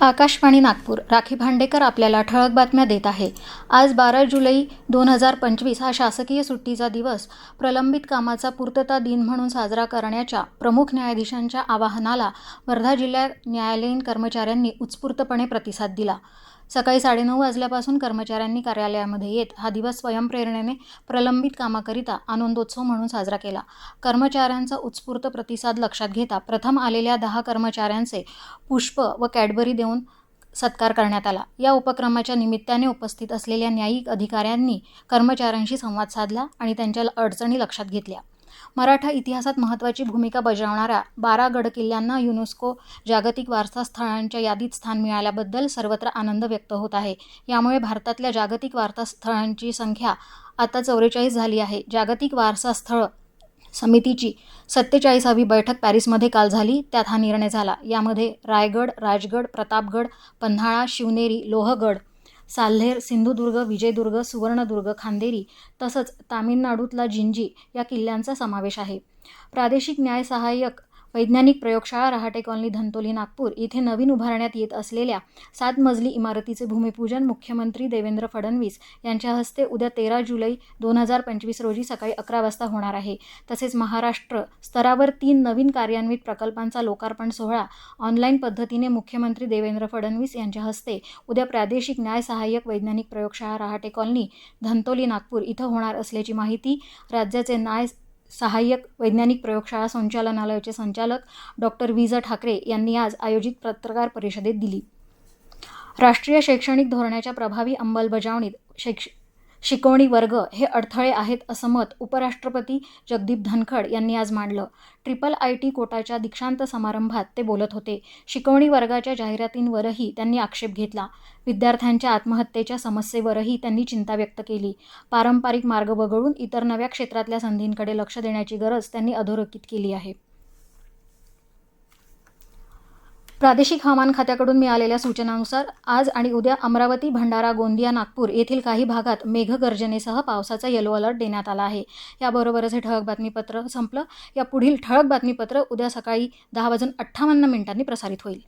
आकाशवाणी नागपूर राखी भांडेकर आपल्याला ठळक बातम्या देत आहे. आज बारा जुलै दोन हजार पंचवीस हा शासकीय सुट्टीचा दिवस. प्रलंबित कामाचा पूर्तता दिन म्हणून साजरा करण्याच्या प्रमुख न्यायाधीशांच्या आवाहनाला वर्धा जिल्हा न्यायालयीन कर्मचाऱ्यांनी उत्स्फूर्तपणे प्रतिसाद दिला. सकाळी साडेनऊ वाजल्यापासून कर्मचाऱ्यांनी कार्यालयामध्ये येत हा दिवस स्वयंप्रेरणेने प्रलंबित कामाकरिता आनंदोत्सव म्हणून साजरा केला. कर्मचाऱ्यांचा उत्स्फूर्त प्रतिसाद लक्षात घेता प्रथम आलेल्या दहा कर्मचाऱ्यांचे पुष्प व कॅडबरी देऊन सत्कार करण्यात आला. या उपक्रमाच्या निमित्ताने उपस्थित असलेल्या न्यायिक अधिकाऱ्यांनी कर्मचाऱ्यांशी संवाद साधला आणि त्यांच्या अडचणी लक्षात घेतल्या. मराठा इतिहासात महत्त्वाची भूमिका बजावणाऱ्या बारा गडकिल्ल्यांना युनेस्को जागतिक वारसा स्थळांच्या यादीत स्थान मिळाल्याबद्दल सर्वत्र आनंद व्यक्त होत आहे. यामुळे भारतातल्या जागतिक वारसा स्थळांची संख्या आता चौवेचाळीस झाली आहे. जागतिक वारसा स्थळ समितीची सत्तेचाळीसावी बैठक पॅरिसमध्ये काल झाली. त्यात हा निर्णय झाला. यामध्ये रायगड राजगड प्रतापगड पन्हाळा शिवनेरी लोहगड साल्हेर सिंधुदुर्ग विजयदुर्ग सुवर्णदुर्ग खांदेरी तसंच तामिळनाडूतला जिंजी या किल्ल्यांचा समावेश आहे. प्रादेशिक न्याय सहाय्यक वैज्ञानिक प्रयोगशाळा रहाटे कॉलनी धंतोली नागपूर इथे नवीन उभारण्यात येत असलेल्या सात मजली इमारतीचे भूमिपूजन मुख्यमंत्री देवेंद्र फडणवीस यांच्या हस्ते उद्या तेरा जुलै दोन हजार पंचवीस रोजी सकाळी अकरा वाजता होणार आहे. तसेच महाराष्ट्र स्तरावर तीन नवीन कार्यान्वित प्रकल्पांचा लोकार्पण सोहळा ऑनलाईन पद्धतीने मुख्यमंत्री देवेंद्र फडणवीस यांच्या हस्ते उद्या प्रादेशिक न्याय सहाय्यक वैज्ञानिक प्रयोगशाळा रहाटे कॉलनी धंतोली नागपूर इथं होणार असल्याची माहिती राज्याचे न्याय सहाय्यक वैज्ञानिक प्रयोगशाळा संचालनालयाचे संचालक डॉक्टर विजा ठाकरे यांनी आज आयोजित पत्रकार परिषदेत दिली. राष्ट्रीय शैक्षणिक धोरणाच्या प्रभावी अंमलबजावणीत शैक्ष शिकवणी वर्ग हे अडथळे आहेत असं मत उपराष्ट्रपती जगदीप धनखड यांनी आज मांडलं. ट्रिपल आय टी कोटाच्या दीक्षांत समारंभात ते बोलत होते. शिकवणी वर्गाच्या जाहिरातींवरही त्यांनी आक्षेप घेतला. विद्यार्थ्यांच्या आत्महत्येच्या समस्येवरही त्यांनी चिंता व्यक्त केली. पारंपरिक मार्ग वगळून इतर नव्या क्षेत्रातल्या संधींकडे लक्ष देण्याची गरज त्यांनी अधोरेखित केली आहे. प्रादेशिक हवामान खात्याकडून मिळालेल्या सूचनानुसार आज आणि उद्या अमरावती भंडारा गोंदिया नागपूर येथील काही भागात मेघगर्जनेसह पावसाचा येलो अलर्ट देण्यात आला आहे. याबरोबरच हे ठळक बातमीपत्र संपलं. या पुढील ठळक बातमीपत्र उद्या सकाळी दहा वाजून अठ्ठावन्न मिनिटांनी प्रसारित होईल.